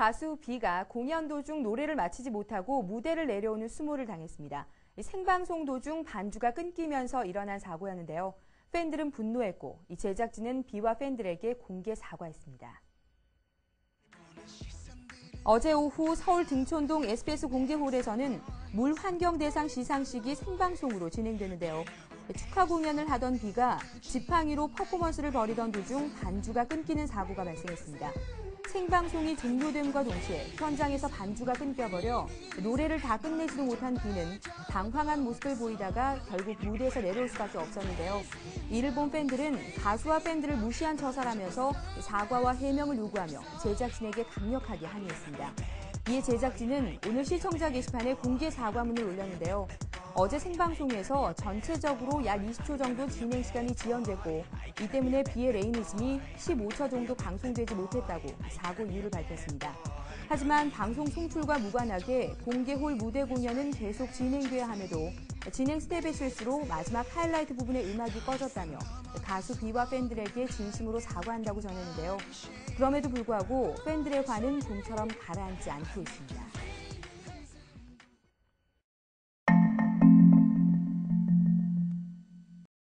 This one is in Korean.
가수 B가 공연 도중 노래를 마치지 못하고 무대를 내려오는 수모를 당했습니다. 생방송 도중 반주가 끊기면서 일어난 사고였는데요. 팬들은 분노했고 이 제작진은 B와 팬들에게 공개 사과했습니다. 어제 오후 서울 등촌동 SBS 공개홀에서는 물환경대상 시상식이 생방송으로 진행되는데요. 축하 공연을 하던 B가 지팡이로 퍼포먼스를 벌이던 도중 반주가 끊기는 사고가 발생했습니다. 생방송이 종료됨과 동시에 현장에서 반주가 끊겨버려 노래를 다 끝내지도 못한 B는 당황한 모습을 보이다가 결국 무대에서 내려올 수밖에 없었는데요. 이를 본 팬들은 가수와 팬들을 무시한 처사라면서 사과와 해명을 요구하며 제작진에게 강력하게 항의했습니다. 이에 제작진은 오늘 시청자 게시판에 공개 사과문을 올렸는데요. 어제 생방송에서 전체적으로 약 20초 정도 진행 시간이 지연됐고 이 때문에 비의 레이니즘이 15초 정도 방송되지 못했다고 사고 이유를 밝혔습니다. 하지만 방송 송출과 무관하게 공개홀 무대 공연은 계속 진행돼야 함에도 진행 스텝의 실수로 마지막 하이라이트 부분의 음악이 꺼졌다며 가수 B와 팬들에게 진심으로 사과한다고 전했는데요. 그럼에도 불구하고 팬들의 관은 좀처럼 가라앉지 않고 있습니다.